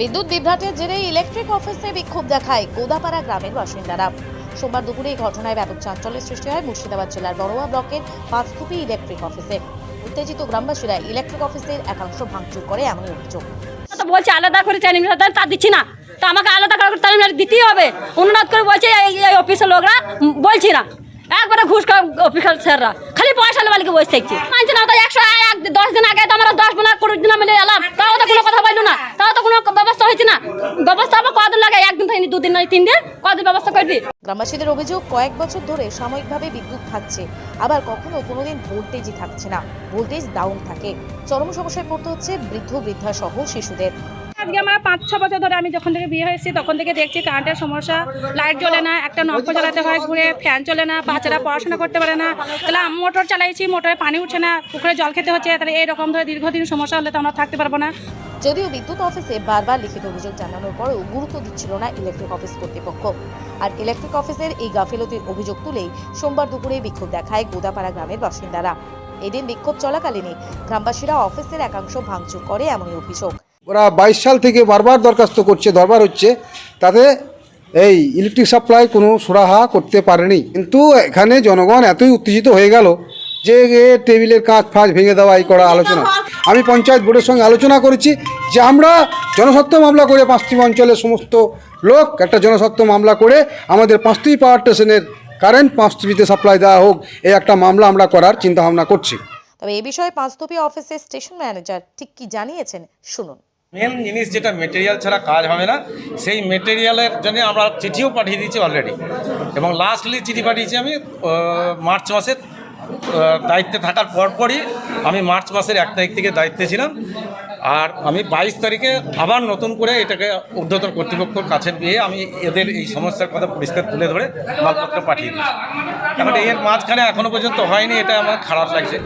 বিদ্যুৎ বিভ্রাটের জেরে ইলেকট্রিক অফিসে বিক্ষোভ দেখায় গোদাপাড়া গ্রামের বাসিন্দারা। সোমবার দুপুরে এই ঘটনায় ব্যাপক চাঞ্চল্যের সৃষ্টি হয় মুর্শিদাবাদ জেলার বড়োয়া ব্লকের পাঁচথুপি ইলেকট্রিক অফিসে। উত্তেজিত গ্রামবাসীরা ইলেকট্রিক অফিসের একাংশ ভাঙচুর করে এমনই অভিযোগ। বলছে, আলাদা করে চাইনিজ তা দিচ্ছি না। তো আমাকে আলাদা করে তালিম দিতেই হবে। অনুরোধ করে বলছে, এই অফিসের লোকরা বলছি না। একবারে ঘুষ অফিসার স্যাররা। খালি পয়সা লেবালিকে বসে থাকছে। মানছে না একশো এক দশ দিন আগে তো আমরা দশ দিন কুড়ি দিন মিলে এলাম তাও তো কোনো কথা বলল না তাও তো কোনো ব্যবস্থা হয়েছে না ব্যবস্থা আবার কদিন একদিন দুদিন নয় তিন দিন? কদিন ব্যবস্থা করবি? গ্রামবাসীদের অভিযোগ কয়েক বছর ধরে সাময়িকভাবে বিদ্যুৎ থাকছে। আবার কখনো কোনোদিন ভোল্টেজই থাকছে না। ভোল্টেজ ডাউন থাকে। চরম সমস্যায় পড়তে হচ্ছে বৃদ্ধ বৃদ্ধা সহ শিশুদের। আজকে আমরা পাঁচ ছ বছর ধরে আমি যখন থেকে বিয়ে হয়েছি তখন থেকে দেখছি কারেন্টের সমস্যা। লাইট জ্বলে না একটা নৌকো চালাতে হয় ঘুরে ফ্যান চলে না বাচ্চারা পড়াশোনা করতে পারে না। তাহলে আমি মোটর চালাইছি মোটরে পানি উঠছে না পুকুরে জল খেতে হচ্ছে তাহলে এরকম ধরে দীর্ঘদিন সমস্যা হলে তো আমরা থাকতে পারব না। যদিও বিদ্যুৎ অফিসে বারবার লিখিত অভিযোগ জানানোর পরেও গুরুত্ব দিচ্ছিল না ইলেকট্রিক অফিস কর্তৃপক্ষ। আর ইলেকট্রিক অফিসের এই গাফিলতির অভিযোগ তুলেই সোমবার দুপুরে বিক্ষোভ দেখায় গোদাপাড়া গ্রামের বাসিন্দারা। এদিন বিক্ষোভ চলাকালীনই গ্রামবাসীরা অফিসের একাংশ ভাঙচুর করে এমনই অভিযোগ। ওরা বাইশ সাল থেকে বারবার দরখাস্ত করছে, দরবার হচ্ছে। তাতে এই ইলেকট্রিক সাপ্লাই কোনো সুরাহা করতে পারেনি। কিন্তু এখানে জনগণ এতই উত্তেজিত হয়ে গেল যে টেবিলের কাজ ফাঁচ ভেঙে দেওয়া এই করা আলোচনা। আমি পঞ্চায়েত বোর্ডের সঙ্গে আলোচনা করেছি যে আমরা জনস্বার্থ মামলা করে পাঁচটি অঞ্চলের সমস্ত লোক একটা জনস্বার্থ মামলা করে আমাদের পাঁচটি পাওয়ার স্টেশনের কারেন্ট পাঁচটিতে সাপ্লাই দেওয়া হোক এই একটা মামলা আমরা করার চিন্তা ভাবনা করছি। তবে এ বিষয়ে পাঁচতপি অফিসের স্টেশন ম্যানেজার ঠিক কি জানিয়েছেন? শুনুন। মেন জিনিস যেটা মেটেরিয়াল ছাড়া কাজ হবে না সেই মেটেরিয়ালের জন্য আমরা চিঠিও পাঠিয়ে দিয়েছি অলরেডি এবং লাস্টলি চিঠি পাঠিয়েছি আমি মার্চ মাসের দায়িত্বে থাকার পরপরই আমি মার্চ মাসের এক তারিখ থেকে দায়িত্বে ছিলাম। আর আমি বাইশ তারিখে আবার নতুন করে এটাকে ঊর্ধ্বতন কর্তৃপক্ষের কাছে গিয়ে আমি এদের এই সমস্যার কথা পরিষ্কার তুলে ধরে মালপত্র পাঠিয়ে দিয়েছি। এখন এর মাঝখানে এখনও পর্যন্ত হয়নি, এটা আমার খারাপ লাগছে।